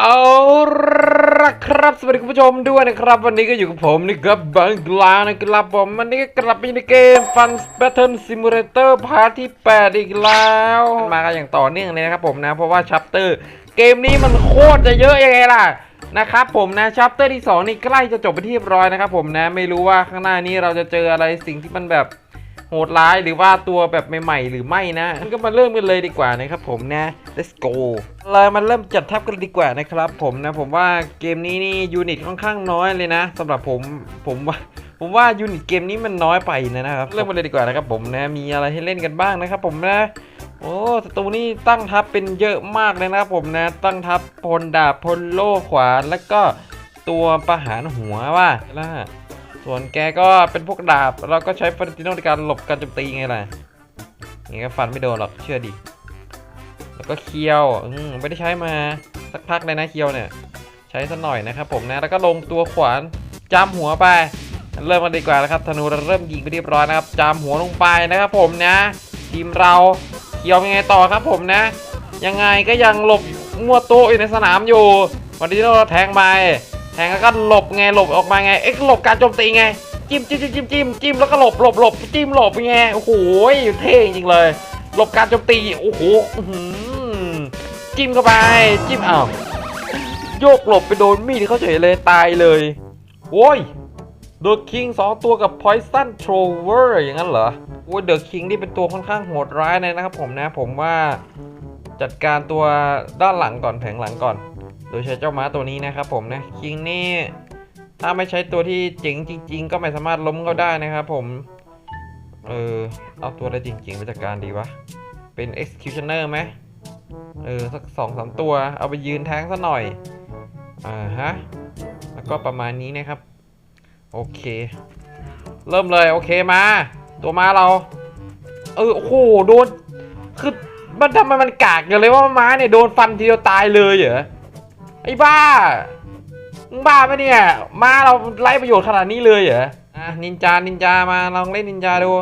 เอาละครับสวัสดีคุณผู้ชมด้วยนะครับ วันนี้ก็อยู่กับผมนี่ครับบังกลานะครับผมวันนี้ก็กลับมาในเกม Fun Battle Simulator พาร์ทที่ 8 อีกแล้ว มากันอย่างต่อเนื่องเลยนะครับผมนะ เพราะว่าชัปเตอร์เกมนี้มันโคตรจะเยอะยังไงล่ะนะครับผมนะชัปเตอร์ที่ 2 นี่ใกล้จะจบไปที่เรียบร้อยนะครับผมนะไม่รู้ว่าข้างหน้านี้เราจะเจออะไรสิ่งที่มันแบบ โหดร้ายหรือว่าตัวแบบใหม่ๆ หรือไม่นะงั้นก็มาเริ่มกันเลยดีกว่านะครับผมนะ let's go เลยมาเริ่มจัดทัพกันดีกว่านะครับผมนะผมว่าเกมนี้นี่ยูนิตค่อนข้างน้อยเลยนะสำหรับผมผมว่าผมว่ายูนิตเกมนี้มันน้อยไปนะครับเริ่มกันเลยดีกว่านะครับผมนะมีอะไรให้เล่นกันบ้างนะครับผมนะโอ้ศัตรูนี่ตั้งทัพเป็นเยอะมากเลยนะครับผมนะ ตั้งทัพพลดาบพลโล่ขวานแล้วก็ตัวประหารหัวว่าล่ะ ส่วนแกก็เป็นพวกดาบ เราก็ใช้ฟาร์ติโนในการหลบการโจมตีไงล่ะอย่างก็ฟันไม่โดนหรอกเชื่อดิ แล้วก็เคียวอืมไม่ได้ใช้มาสักพักเลยนะเคียวเนี่ย ใช้สักหน่อยนะครับผมนะ แล้วก็ลงตัวขวานจามหัวไป เริ่มกันดีกว่านะครับธนูเราเริ่มยิงไปเรียบร้อยนะครับจามหัวลงไปนะครับผมนะ ทีมเราเคียวยังไงต่อครับผมนะ ยังไงก็ยังหลบมั่วตัวอยู่ในสนามอยู่วันนี้เราแทงไป แทงแล้วก็หลบไงหลบออกมาไง เอ็กหลบการโจมตีไง จิ้มจิ้มจิ้มจิ้มจิ้มจิ้มแล้วก็หลบหลบหลบจิ้มหลบไง โอ้โหเท่จริงเลย หลบการโจมตี โอ้โหจิ้มเข้าไป จิ้มอ้าวโยกหลบไปโดนมีดเขาเฉยเลยตายเลย โอ้ยเดอะคิงสองตัวกับ Poison Trover อย่างนั้นเหรอโอ้ยเดอะคิงนี่เป็นตัวค่อนข้างโหดร้ายเลยนะครับผมนะ ผมว่าจัดการตัวด้านหลังก่อนแผงหลังก่อน ยใช้เจ้าม้าตัวนี้นะครับผมนะคิงนี่ถ้าไม่ใช้ตัวที่เจ๋งจริง ๆ ก็ไม่สามารถล้มเขาได้นะครับผม เออเอาตัวอะไรจริงๆไปจัดการดีวะ เป็น executioner ไหมเออสักสองสามตัว เอาไปยืนแทงซะหน่อย อ่าฮะ แล้วก็ประมาณนี้นะครับ โอเค เริ่มเลย โอเคมา ตัวม้าเรา เออโอ้โหโดน คือมันทำไมมันกากอย่างเลยว่าม้าเนี่ยโดนฟันทีเดียวตายเลยเหรอ ไอ้บ้ามึงบ้าปะเนี่ย มาเราไล่ประโยชน์ขนาดนี้เลยเหรออะนินจา นินจา มาลองเล่นนินจาดู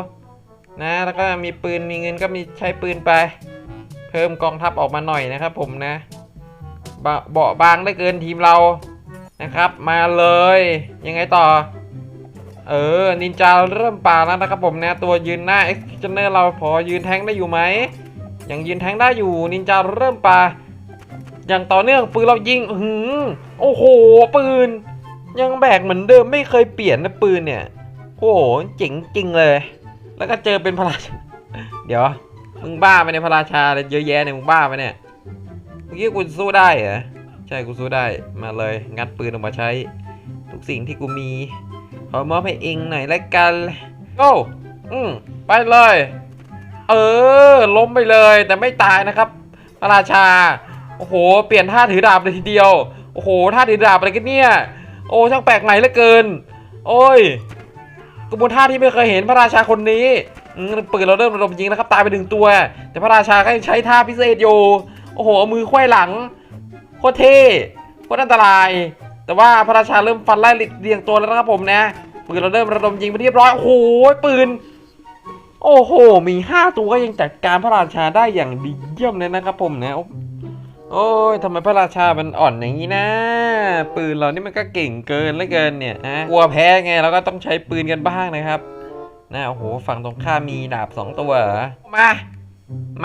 นะ แล้วก็มีปืน มีเงินก็มีใช้ปืนไป เพิ่มกองทัพออกมาหน่อยนะครับผมนะบะเบาบางได้เกินทีมเรา นะครับ มาเลย ยังไงต่อ เออ นินจาเริ่มป่าแล้วนะครับผมนะ ตัวยืนหน้า executioner เราพอยืนแทงได้อยู่ไหมยังยืนแทงได้อยู่ นินจาเริ่มป่า อย่างต่อเนื่องปืนเรายิงหือโอ้โห ปืน ยังแบกเหมือนเดิมไม่เคยเปลี่ยนนะปืนเนี่ย โอ้โหเจ๋งจริงเลย แล้วก็เจอเป็นพระราชาเดี๋ยวมึงบ้าไปในพระราชาเลยเยอะแยะเนี่ยมึงบ้าไปเนี่ยเมื่อกี้กูสู้ได้เหรอใช่กูสู้ได้มาเลย งัดปืนออกมาใช้ ทุกสิ่งที่กูมีขอมอบให้เองหน่อยละกันโอ้อืมไปเลย เออ ล้มไปเลยแต่ไม่ตายนะครับ พระราชา โอ้โห เปลี่ยนท่าถือดาบเลยทีเดียว โอ้โห ท่าถือดาบอะไรกันเนี่ย โอ้ช่างแปลกใหม่เหลือเกิน โอ้ยกระบวนท่าที่ไม่เคยเห็นพระราชาคนนี้ปืนเราเริ่มระดมยิงแล้วครับตายไปหนึ่งตัว แต่พระราชาก็ยังใช้ท่าพิเศษอยู่ โอ้โหเอามือไขว้หลัง โคตรเท่ โคตรอันตราย แต่ว่าพระราชาเริ่มฟันไล่เรียงตัวแล้วนะครับผมนะ ปืนเราเริ่มระดมยิงไปเรียบร้อย โอ้โห ปืน โอ้โห มีห้าตัวก็ยังจัดการพระราชาได้อย่างดีเยี่ยมเลยนะครับผมนะ โอ้ยทำไมพระราชามันอ่อนอย่างนี้นะ ปืนเรานี่มันก็เก่งเกินเหลือเกินเนี่ยฮะกลัวแพ้ไงเราก็ต้องใช้ปืนกันบ้างนะครับนะโอ้โหฝั่งตรงข้ามมีดาบสองตัวมา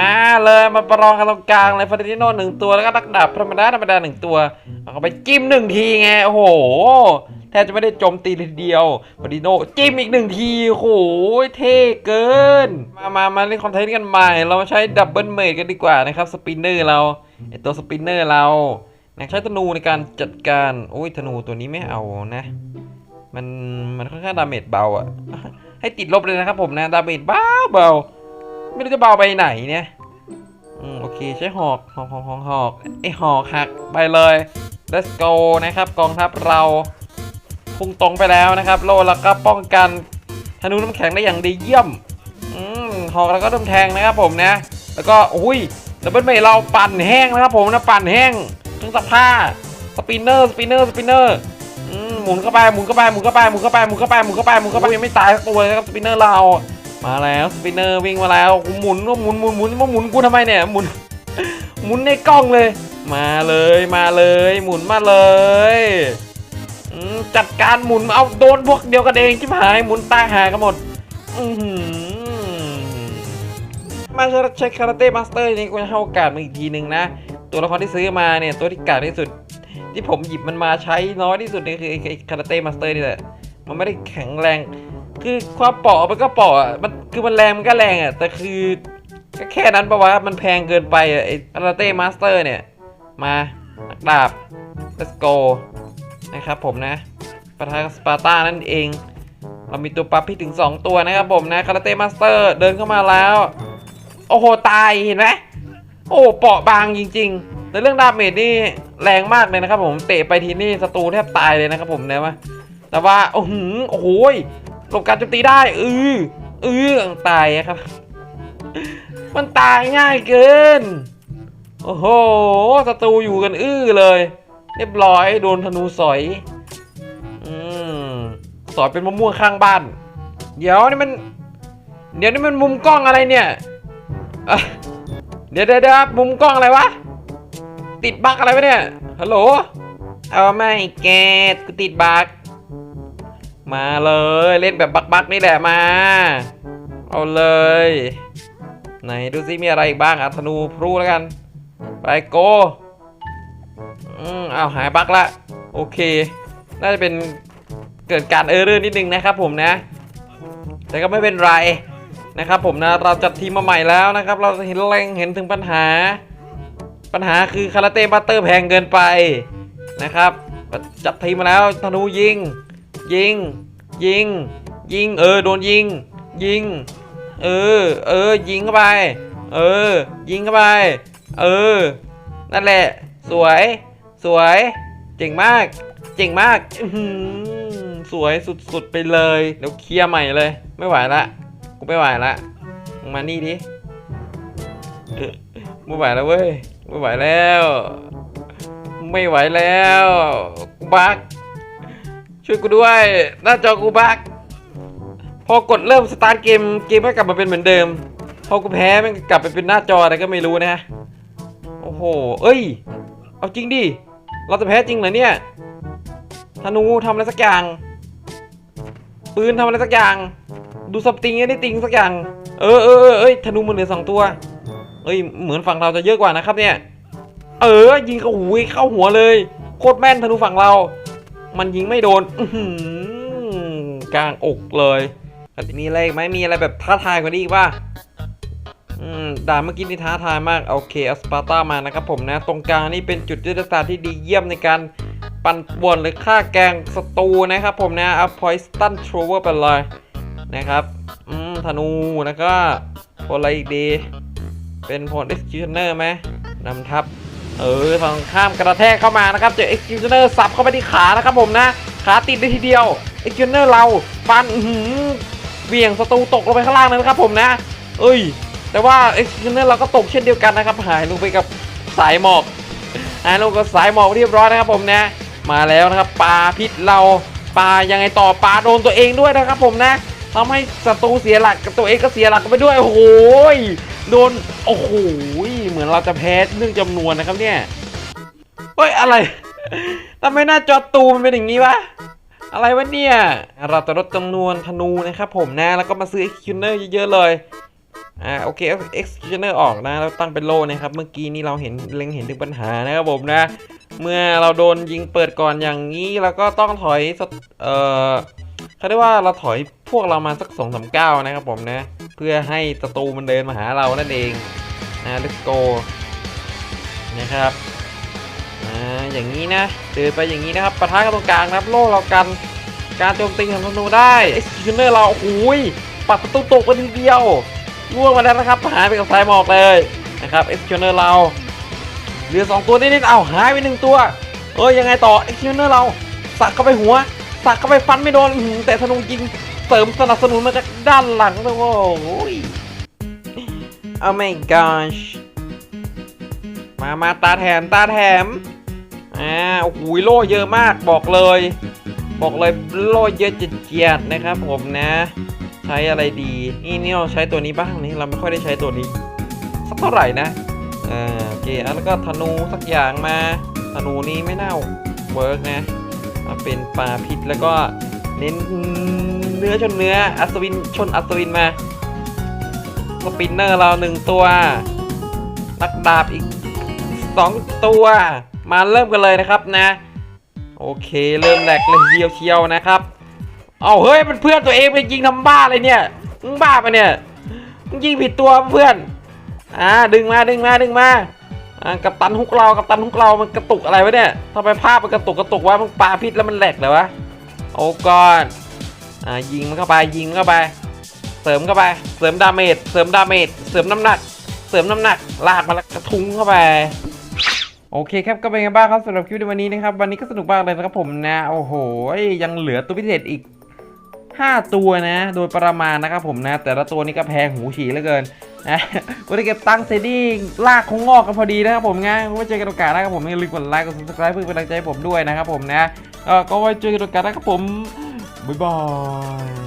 มาเลยมาประลองกันตรงกลางเลยฟาติโนหนึ่งตัวแล้วก็นักดาบธรรมดาธรรมดาหนึ่งตัวเอาไปจิ้มหนึ่งทีไงโอ้โห แทบจะไม่ได้โจมตีทีเดียวฟาติโนจิ้มอีกหนึ่งทีโอ้โหเท่เกิน มามามาเล่นคอนเทนต์กันใหม่ เรามาใช้ดับเบิลเมดกันดีกว่านะครับ สปินเนอร์เราไอตัวสปินเนอร์เรานะใช้ธนูในการจัดการโอ้ยธนูตัวนี้ไม่เอานะ มันมันค่อนข้างดาเมจเบาอะให้ติดลบเลยนะครับผมนะดาเมจเบาเบาไม่รู้จะเบาไปไหนเนี่ยอืมโอเคใช้หอกหอกหอกหอกไอหอกหักไปเลย let's go นะครับกองทัพเรา พุ่งตรงไปแล้วนะครับ โลแล้วก็ป้องกันธนูน้ำแข็งได้อย่างดีเยี่ยมอืมหอกแล้วก็เริ่มแทงนะครับผมนะ แล้วก็อุ้ยดับเบิลเมย์เราปั่นแห้งนะครับผมนะปั่นแห้งทั้งสภาสปินเนอร์สปินเนอร์สปินเนอร์หมุนเข้าไปหมุนเข้าไปหมุนเข้าไปหมุนเข้าไปหมุนเข้าไปหมุนเข้าไปหมุนเข้าไปยังไม่ตายสักตัวเลยครับสปินเนอร์เรามาแล้วสปินเนอร์วิ่งมาแล้วหมุนหมุนหมุนหมุนมาหมุนกูทำไมเนี่ยหมุนหมุนในกล้องเลย มาเลยมาเลย หมุนมาเลย จัดการหมุนเอาโดนพวกเดียวกันเองชิบหายหมุนตายหากันหมดมาใช้คาราเต้มาสเตอร์นี่กูจะให้โอกาสมึงอีกทีหนึ่งนะ ตัวละครที่ซื้อมาเนี่ยตัวที่กากที่สุด ที่ผมหยิบมันมาใช้น้อยที่สุดนี่คือไอ้คาราเต้มาสเตอร์นี่แหละมันไม่ได้แข็งแรง คือความเปราะมันก็เปราะมันคือมันแรงมันก็แรงอะแต่คือก็แค่นั้นปะวะมันแพงเกินไปอะไอ้คาราเต้มาสเตอร์เนี่ยมานักดาบ let's go นะครับผมนะประธานสปาร์ตานั่นเอง เรามีตัวปรับพี่ถึง 2 ตัวนะครับผมนะคาราเต้มาสเตอร์เดินเข้ามาแล้ว โอ้โห ตายเห็นไหมโอ้เปราะบางจริงๆแต่เรื่องดาเมจนี่แรงมากเลยนะครับผมเตะไปทีนี่ศัตรูแทบตายเลยนะครับผมนะว่าแต่ว่าโอ้โหโอ้โหหลบการโจมตีได้อืออือตายครับ มันตายง่ายเกิน โอ้โหศัตรูอยู่กันอื้อเลย เรียบร้อยโดนธนูสอย อืมสอยเป็นมะม่วงข้างบ้าน เดี๋ยวนี่มัน เดี๋ยวนี่มันมุมกล้องอะไรเนี่ย เดี๋ยวเดี๋ยวเดี๋ยวมุมกล้องอะไรวะ ติดบั๊กอะไรวะเนี่ย ฮัลโหล เอาไม่แกตกูติดบั๊กมาเลยเล่นแบบบั๊กบักนี่แหละมา เอาเลย ไหนดูซิมีอะไรอีกบ้างอะธนูพลูแล้วกัน ไปโก อืมเอาหายบั๊กละ โอเค น่าจะเป็นเกิดการเออร์เรอร์นิดนึงนะครับผมนะ แต่ก็ไม่เป็นไรนะครับผมนะ เราจัดทีมมาใหม่แล้วนะครับ เราเห็นแรงเห็นถึงปัญหา ปัญหาคือคาราเต้บัตเตอร์แพงเกินไปนะครับ จัดทีมมาแล้วธนูยิง ยิง ยิง ยิง เออ โดนยิง ยิง เออ เออ ยิงเข้าไป เออ ยิงเข้าไป เออ นั่นแหละ สวย สวย เจ๋งมาก เจ๋งมากสวยสุดๆไปเลย เดี๋ยวเคลียร์ใหม่เลย ไม่ไหวละ กูไม่ไหวละมานี่ดิไม่ไหวแล้วเว้ย ไม่ไหวแล้ว ไม่ไหวแล้วกูบักช่วยกูด้วย หน้าจอกูบักพอกดเริ่มสตาร์ทเกมเกมก็กลับมาเป็นเหมือนเดิม พอกูแพ้มันกลับไปเป็นหน้าจออะไรก็ไม่รู้นะโอ้โห เอ้ย เอาจริงดิ เราจะแพ้จริงเหรอเนี่ยธนูทำอะไรสักอย่าง ปืนทำอะไรสักอย่าง ดูสับติงไอ้นี่ติงสักอย่าง เออเออเออเอ้ยธนูมันเหลือสองตัว เอ้ยเหมือนฝั่งเราจะเยอะกว่านะครับเนี่ย เออ ยิงเข้าหูยเข้าหัวเลย โคตรแม่นธนูฝั่งเรา มันยิงไม่โดนกลางอกเลย มีอะไรไหมมีอะไรแบบท้าทายกว่านี้อีกป่ะ ด่านเมื่อกี้นี่ท้าทายมากโอเคเอาสปาร์ตามานะครับผมนะ ตรงกลางนี่เป็นจุดยุทธศาสตร์ที่ดีเยี่ยมในการปั่นป่วนหรือฆ่าแกงศัตรูนะครับผมนะเอาพอยสตันทรเวอร์ไปเลยนะครับอืมธนูแล้วก็พลอะไรอีกดี เป็นพล executioner ไหมนำทัพเออฝั่งข้ามกระแทกเข้ามานะครับเจอ executioner สับเข้าไปที่ขานะครับผมนะ ขาติดได้ทีเดียว executioner เราฟันหือเหวี่ยงศัตรูตกลงไปข้างล่างเลยนะครับผมนะ เอ้ย แต่ว่า executioner เราก็ตกเช่นเดียวกันนะครับ หายลงไปกับสายหมอกหายลงกับสายหมอกเรียบร้อยนะครับผมนะ มาแล้วนะครับปลาพิษเราปลายังไงต่อปลาโดนตัวเองด้วยนะครับผมนะทำให้ศัตรูเสียหลักกับตัวเองก็เสียหลักไปด้วยโอ้โหยโดนโอ้โหเหมือนเราจะแพ้เรื่องจำนวนนะครับเนี่ยเฮ้ยอะไรทำไมหน้าจอตูมันเป็นอย่างนี้วะอะไรวะเนี่ย เราจะลดจำนวนธนูนะครับผมนะ แล้วก็มาซื้อ executioner เยอะๆเลย อ่าโอเค executioner ออกนะแล้วตั้งเป็นโลนะครับเมื่อกี้นี่เราเห็นเล็งเห็นถึงปัญหานะครับผมนะ เมื่อเราโดนยิงเปิดก่อนอย่างนี้เราก็ต้องถอยสเอ่อเขาเรียกว่าเราถอยพวกเรามาสักสองสามก้านะครับผมนะ เพื่อให้ศัตรูมันเดินมาหาเรานั่นเองนะ let's go นะครับอ่าอย่างนี้นะเดินไปอย่างนี้นะครับปะทะกันตรงกลางนะครับโล่เรากันการโจมตีของธนูได้ executioner เราโอ้ยปัดประตูตกไปทีเดียว ล่วงมาแล้วนะครับหายไปกับสายหมอกเลยนะครับเอ็กซ์คิวเนอร์เราเหลือสองตัวนิดๆเอาหายไปหนึ่งตัว เอ้ยยังไงต่อเอ็กซ์คิวเนอร์เราสักเข้าไปหัว สักเข้าไปฟันไม่โดนแต่ธนูยิงเสริมสนับสนุนมาจากด้านหลังเลยโอ้ย Oh my gosh มามาตาแถมตาแถมอ่าโอ้โหโล่เยอะมากบอกเลย บอกเลยโล่เยอะเจียดนะครับผมนะ ช้อะไรดีนี่นี่เราใช้ตัวนี้บ้างนี่เราไม่ค่อยได้ใช้ตัวนี้สักเท่าไหร่นะเออ่าโอเคแล้วก็ธนูสักอย่างมาธนูนี้ไม่น่าเวิร์กนะมาเป็นปลาพิษแล้วก็เน้นเนื้อชนเนื้ออัศวินชนอัศวินมาสปินเนอร์เราหนึ่งตัว นักดาบอีกสองตัว มาเริ่มกันเลยนะครับนะ โอเคเริ่มแหลกเลยเดียวเชียวนะครับ เอาเฮ้ยมันเพื่อนตัวเองไปยิงทำบ้าอะไรเนี่ยมึงบ้าปะเนี่ยมึงยิงผิดตัวเพื่อนอ่าดึงมาดึงมาดึงมาอ่ากับตันฮุกเรากับตันฮุกเรามันกระตุกอะไรวะเนี่ยทำไมภาพมันกระตุกกระตุกวะมันปาพิษแล้วมันแหลกเลยวะโอ้ก่อนอ่ายิงมันเข้าไปยิงมันเข้าไป เสริมเข้าไป เสริมดาเมจเสริมดาเมจเสริมน้ำหนัก เสริมน้ำหนักลากมาแล้วกระทุ้งเข้าไปโอเคครับก็เป็นไงบ้างครับสำหรับคลิปในวันนี้นะครับวันนี้ก็สนุกมากเลยนะครับผมนะโอ้โหยังเหลือตัวพิเศษอีก 5 ตัวนะ โดยประมาณนะครับผมนะ แต่ละตัวนี้ก็แพงหูฉี่เหลือเกินนะวันนี้เก็บตังค์เซดี้ลากคงงอกกันพอดีนะครับผมนะไว้เจอกันโอกาสนะครับผมอย่าลืมกดไลค์กด subscribe เพื่อเป็นกำลังใจให้ผมด้วยนะครับผมนะก็ไว้เจอกันโอกาสนะครับผมบ๊ายบาย